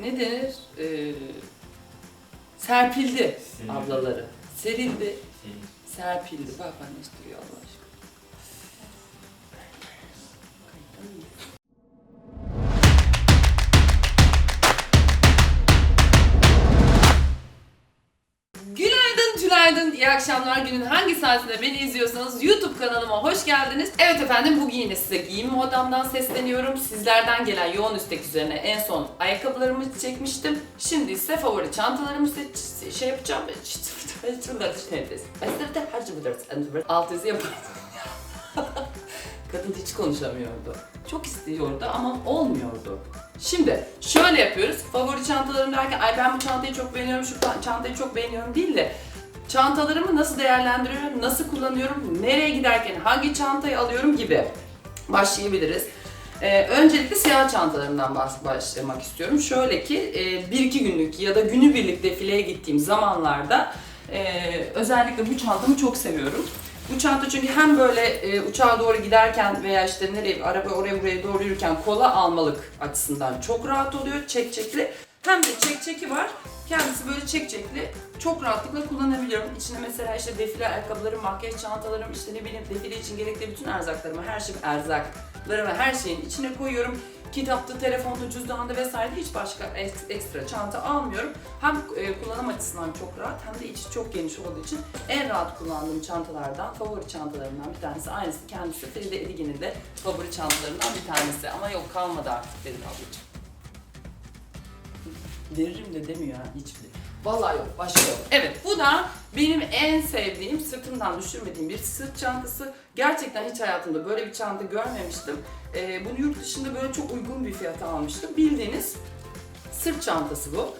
ne denir? Ee, serpildi Serildi. ablaları. Serildi, Senin. serpildi. Bak nasıl duruyor Allah aşkına. Günaydın, iyi akşamlar. Günün hangi saatinde beni izliyorsanız YouTube kanalıma hoş geldiniz. Evet efendim bugün yine size giyim modamdan sesleniyorum. Sizlerden gelen yoğun istek üzerine en son ayakkabılarımı çekmiştim. Şimdi ise favori çantalarımı seç- şey yapacağım. Alt yazı yapardım. Kadın hiç konuşamıyordu. Çok istiyordu ama olmuyordu. Şimdi şöyle yapıyoruz. Favori çantalarım derken ay ben bu çantayı çok beğeniyorum, şu ta- çantayı çok beğeniyorum değil de çantalarımı nasıl değerlendiriyorum, nasıl kullanıyorum, nereye giderken hangi çantayı alıyorum gibi başlayabiliriz. Ee, öncelikle siyah çantalarımdan baş- başlamak istiyorum. Şöyle ki e, bir iki günlük ya da günübirlik defileye gittiğim zamanlarda e, özellikle bu çantamı çok seviyorum. Bu çanta çünkü hem böyle e, uçağa doğru giderken veya işte nereye araba oraya buraya doğru yürürken kola almalık açısından çok rahat oluyor çek çekli. Hem de çek çeki var. Kendisi böyle çek çekli. Çok rahatlıkla kullanabiliyorum. İçine mesela işte defile ayakkabılarım, makyaj çantalarım, işte ne bileyim defile için gerekli bütün erzaklarımı, her şey erzaklarımı her şeyin içine koyuyorum. Kitapta, telefonda, cüzdanda vesaire hiç başka ek- ekstra çanta almıyorum. Hem e, kullanım açısından çok rahat hem de içi çok geniş olduğu için en rahat kullandığım çantalardan, favori çantalarımdan bir tanesi. Aynısı kendisi Feride Edigen'in de favori çantalarından bir tanesi. Ama yok kalmadı artık dedim ablacığım. Veririm de demiyor ha hiçbir. Vallahi yok, başka yok. Evet, bu da benim en sevdiğim, sırtımdan düşürmediğim bir sırt çantası. Gerçekten hiç hayatımda böyle bir çanta görmemiştim. Ee, bunu yurt dışında böyle çok uygun bir fiyata almıştım. Bildiğiniz sırt çantası bu.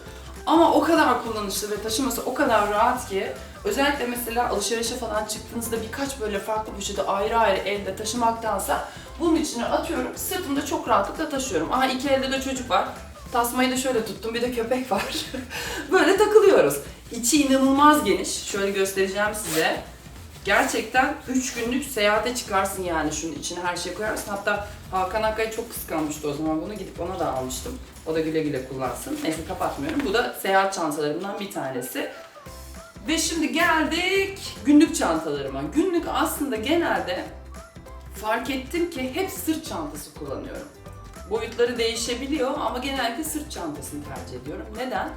Ama o kadar kullanışlı ve taşıması o kadar rahat ki özellikle mesela alışverişe falan çıktığınızda birkaç böyle farklı poşeti ayrı ayrı elde taşımaktansa bunun içine atıyorum sırtımda çok rahatlıkla taşıyorum. Aha iki elde de çocuk var. Tasmayı da şöyle tuttum bir de köpek var. böyle takılıyoruz. İçi inanılmaz geniş. Şöyle göstereceğim size. Gerçekten 3 günlük seyahate çıkarsın yani şunun içine her şey koyarsın. Hatta Hakan Akkaya çok kıskanmıştı o zaman bunu gidip ona da almıştım. O da güle güle kullansın. Neyse kapatmıyorum. Bu da seyahat çantalarımdan bir tanesi. Ve şimdi geldik günlük çantalarıma. Günlük aslında genelde fark ettim ki hep sırt çantası kullanıyorum. Boyutları değişebiliyor ama genellikle sırt çantasını tercih ediyorum. Neden?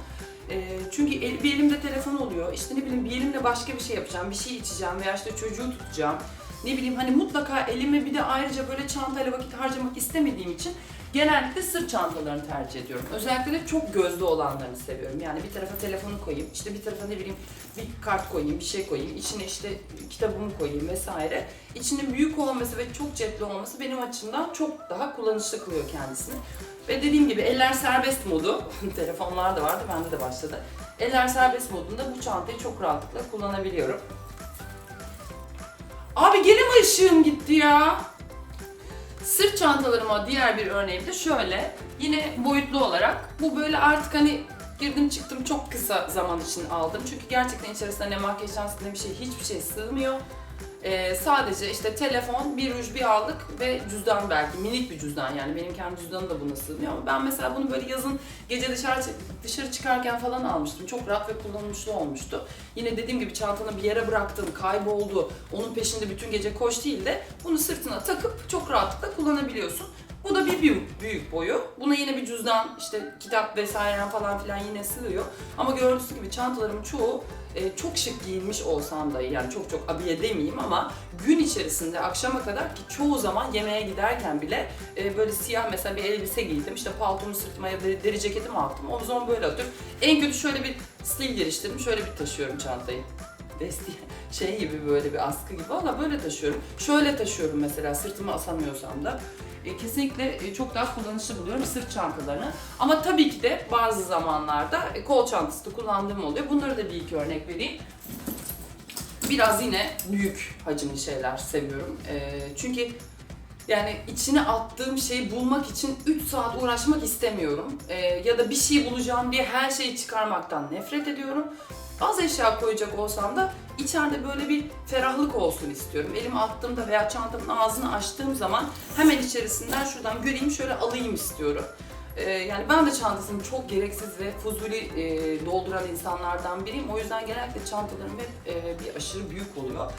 Ee, çünkü bir elimde telefon oluyor, işte ne bileyim bir elimle başka bir şey yapacağım, bir şey içeceğim veya işte çocuğu tutacağım. Ne bileyim hani mutlaka elime bir de ayrıca böyle çantayla vakit harcamak istemediğim için genellikle sırt çantalarını tercih ediyorum. Özellikle de çok gözlü olanlarını seviyorum. Yani bir tarafa telefonu koyayım, işte bir tarafa ne bileyim bir kart koyayım, bir şey koyayım, içine işte kitabımı koyayım vesaire. İçinin büyük olması ve çok cepli olması benim açımdan çok daha kullanışlı kılıyor kendisini. Ve dediğim gibi eller serbest modu, telefonlar da vardı, bende de başladı. Eller serbest modunda bu çantayı çok rahatlıkla kullanabiliyorum. Abi gene mi ışığım gitti ya? Sırt çantalarıma diğer bir örneğim de şöyle. Yine boyutlu olarak. Bu böyle artık hani girdim çıktım çok kısa zaman için aldım. Çünkü gerçekten içerisinde ne makyaj çantası ne bir şey hiçbir şey sığmıyor. Ee, sadece işte telefon, bir ruj, bir allık ve cüzdan belki minik bir cüzdan yani benim kendi cüzdanım da buna sığmıyor ama ben mesela bunu böyle yazın gece dışarı dışarı çıkarken falan almıştım. Çok rahat ve kullanışlı olmuştu. Yine dediğim gibi çantanı bir yere bıraktın, kayboldu, onun peşinde bütün gece koş değil de bunu sırtına takıp çok rahatlıkla kullanabiliyorsun. Bu da bir büyük, büyük boyu. Buna yine bir cüzdan, işte kitap vesaire falan filan yine sığıyor. Ama gördüğünüz gibi çantalarım çoğu e, çok şık giyinmiş olsam da yani çok çok abiye demeyeyim ama gün içerisinde akşama kadar ki çoğu zaman yemeğe giderken bile e, böyle siyah mesela bir elbise giydim işte paltomu sırtıma da deri ceketimi attım o zaman böyle atıyorum. En kötü şöyle bir stil geliştirdim şöyle bir taşıyorum çantayı. Desti şey gibi böyle bir askı gibi valla böyle taşıyorum. Şöyle taşıyorum mesela sırtıma asamıyorsam da. E, kesinlikle e, çok daha kullanışlı buluyorum sırt çantalarını. Ama tabii ki de bazı zamanlarda e, kol çantası da kullandığım oluyor. Bunları da bir iki örnek vereyim. Biraz yine büyük hacimli şeyler seviyorum. Çünkü yani içine attığım şeyi bulmak için 3 saat uğraşmak istemiyorum. Ya da bir şey bulacağım diye her şeyi çıkarmaktan nefret ediyorum. Az eşya koyacak olsam da içeride böyle bir ferahlık olsun istiyorum. Elimi attığımda veya çantamın ağzını açtığım zaman hemen içerisinden şuradan göreyim şöyle alayım istiyorum. Ee, yani ben de çantasını çok gereksiz ve fuzuli e, dolduran insanlardan biriyim. O yüzden genellikle çantalarım hep e, bir aşırı büyük oluyor.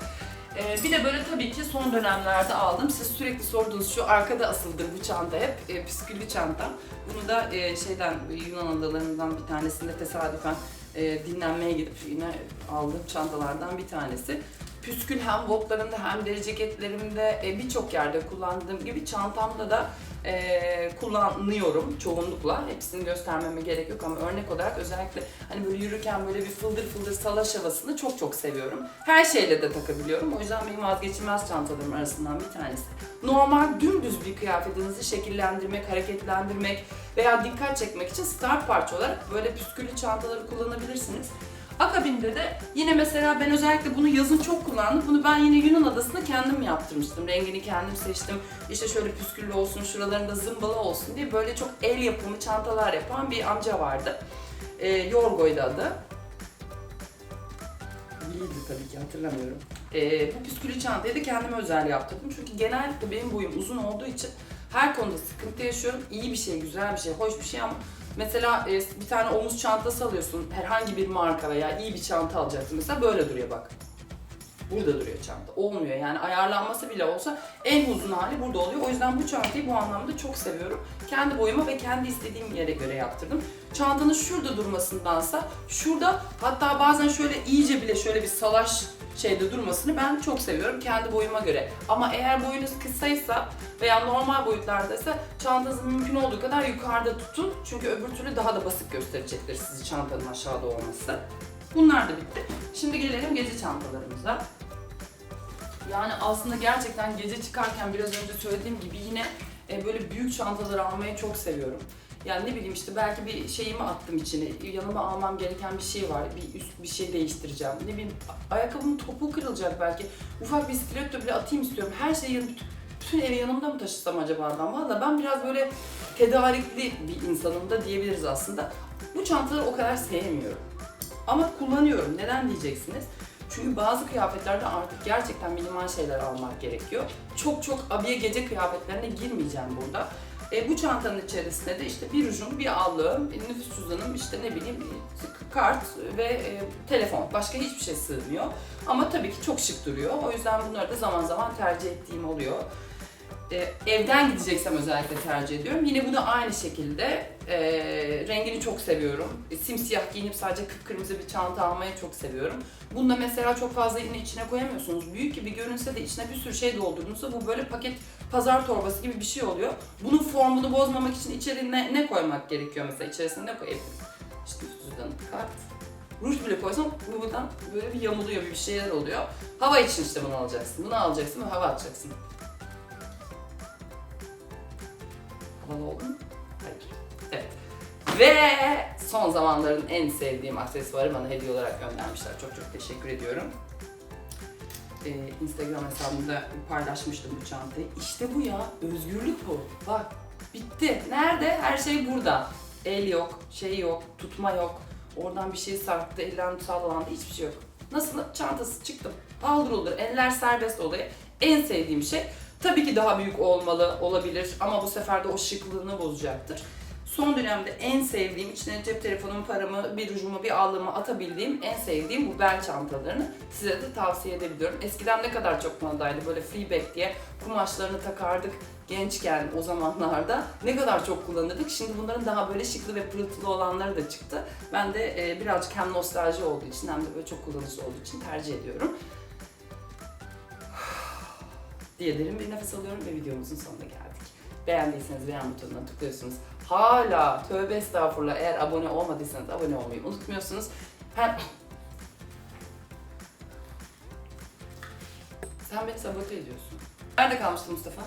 Ee, bir de böyle tabii ki son dönemlerde aldım. Siz sürekli sorduğunuz şu arkada asıldır bu çanta hep. E, püsküllü çantam. Bunu da e, şeyden Yunan adalarından bir tanesinde tesadüfen e, dinlenmeye gidip yine aldığım çantalardan bir tanesi. Püskül hem botlarımda hem deri ceketlerimde e, birçok yerde kullandığım gibi çantamda da e, kullanıyorum çoğunlukla. Hepsini göstermeme gerek yok ama örnek olarak özellikle hani böyle yürürken böyle bir fıldır fıldır salaş havasını çok çok seviyorum. Her şeyle de takabiliyorum. O yüzden benim vazgeçilmez çantalarım arasından bir tanesi. Normal dümdüz bir kıyafetinizi şekillendirmek, hareketlendirmek veya dikkat çekmek için start parça olarak böyle püsküllü çantaları kullanabilirsiniz. Akabinde de yine mesela ben özellikle bunu yazın çok kullandım. Bunu ben yine Yunan adasında kendim yaptırmıştım. Rengini kendim seçtim. İşte şöyle püsküllü olsun, şuralarında zımbalı olsun diye böyle çok el yapımı çantalar yapan bir amca vardı. E, Yorgo'ydu adı. Biliydi tabii ki hatırlamıyorum. E, bu püsküllü çantayı da kendime özel yaptırdım. Çünkü genellikle benim boyum uzun olduğu için her konuda sıkıntı yaşıyorum. İyi bir şey, güzel bir şey, hoş bir şey ama Mesela e, bir tane omuz çantası alıyorsun herhangi bir marka veya iyi bir çanta alacaksın mesela böyle duruyor bak. Burada duruyor çanta. Olmuyor yani ayarlanması bile olsa en uzun hali burada oluyor. O yüzden bu çantayı bu anlamda çok seviyorum. Kendi boyuma ve kendi istediğim yere göre yaptırdım. Çantanın şurada durmasındansa şurada hatta bazen şöyle iyice bile şöyle bir salaş şeyde durmasını ben çok seviyorum kendi boyuma göre. Ama eğer boyunuz kısaysa veya normal boyutlardaysa çantanızı mümkün olduğu kadar yukarıda tutun. Çünkü öbür türlü daha da basık gösterecektir sizi çantanın aşağıda olması. Bunlar da bitti. Şimdi gelelim gece çantalarımıza. Yani aslında gerçekten gece çıkarken biraz önce söylediğim gibi yine e, böyle büyük çantalar almayı çok seviyorum. Yani ne bileyim işte belki bir şeyimi attım içine, yanıma almam gereken bir şey var, bir üst bir şey değiştireceğim. Ne bileyim ayakkabımın topuğu kırılacak belki. Ufak bir stiletto bile atayım istiyorum. Her şeyi yanı- bütün, evi yanımda mı taşısam acaba ben? Valla ben biraz böyle tedarikli bir insanım da diyebiliriz aslında. Bu çantaları o kadar sevmiyorum. Ama kullanıyorum. Neden diyeceksiniz? Çünkü bazı kıyafetlerde artık gerçekten minimal şeyler almak gerekiyor. Çok çok abiye gece kıyafetlerine girmeyeceğim burada. E, bu çantanın içerisinde de işte bir rujum, bir allığım, nüfus cüzdanım, işte ne bileyim kart ve e, telefon. Başka hiçbir şey sığmıyor. Ama tabii ki çok şık duruyor. O yüzden bunları da zaman zaman tercih ettiğim oluyor. E, evden gideceksem özellikle tercih ediyorum. Yine bu da aynı şekilde. E, rengini çok seviyorum. E, simsiyah giyinip sadece kıpkırmızı bir çanta almayı çok seviyorum. Bunda mesela çok fazla yine içine koyamıyorsunuz. Büyük gibi görünse de içine bir sürü şey doldurduğunuzda bu böyle paket pazar torbası gibi bir şey oluyor. Bunun formunu bozmamak için içerine ne koymak gerekiyor mesela? İçerisine ne koyabilirim? İşte cüzdan, kart, ruj bile koysam bu buradan böyle bir yamuluyor, bir şeyler oluyor. Hava için işte bunu alacaksın. Bunu alacaksın ve hava atacaksın. Havalı oldu mu? Hayır. Evet. Ve son zamanların en sevdiğim aksesuarı bana hediye olarak göndermişler. Çok çok teşekkür ediyorum. Ee, Instagram hesabımda paylaşmıştım bu çantayı. İşte bu ya, özgürlük bu. Bak, bitti. Nerede? Her şey burada. El yok, şey yok, tutma yok. Oradan bir şey sarktı, ellerim sallandı, hiçbir şey yok. Nasıl? Çantası çıktım. Aldır olur, eller serbest olayı. En sevdiğim şey. Tabii ki daha büyük olmalı, olabilir ama bu sefer de o şıklığını bozacaktır. Son dönemde en sevdiğim, içine cep telefonumu, paramı, bir rujumu, bir allığımı atabildiğim en sevdiğim bu bel çantalarını size de tavsiye edebiliyorum. Eskiden ne kadar çok modaydı böyle freeback diye kumaşlarını takardık gençken o zamanlarda. Ne kadar çok kullanırdık. Şimdi bunların daha böyle şıklı ve pırıltılı olanları da çıktı. Ben de e, birazcık hem nostalji olduğu için hem de böyle çok kullanışlı olduğu için tercih ediyorum. Diye derin bir nefes alıyorum ve videomuzun sonuna geldik. Beğendiyseniz beğen butonuna tıklıyorsunuz. Hala tövbe estağfurullah eğer abone olmadıysanız abone olmayı unutmuyorsunuz. Hem... Sen beni sabote ediyorsun. Nerede kalmıştı Mustafa?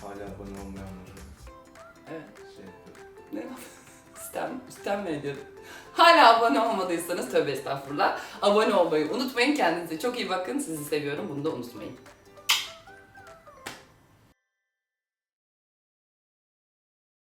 Hala abone olmayanları Evet. şey yapıyor. Ne? Sistem, sistem mi ediyorduk? Hala abone olmadıysanız tövbe estağfurullah. Abone olmayı unutmayın. Kendinize çok iyi bakın. Sizi seviyorum. Bunu da unutmayın.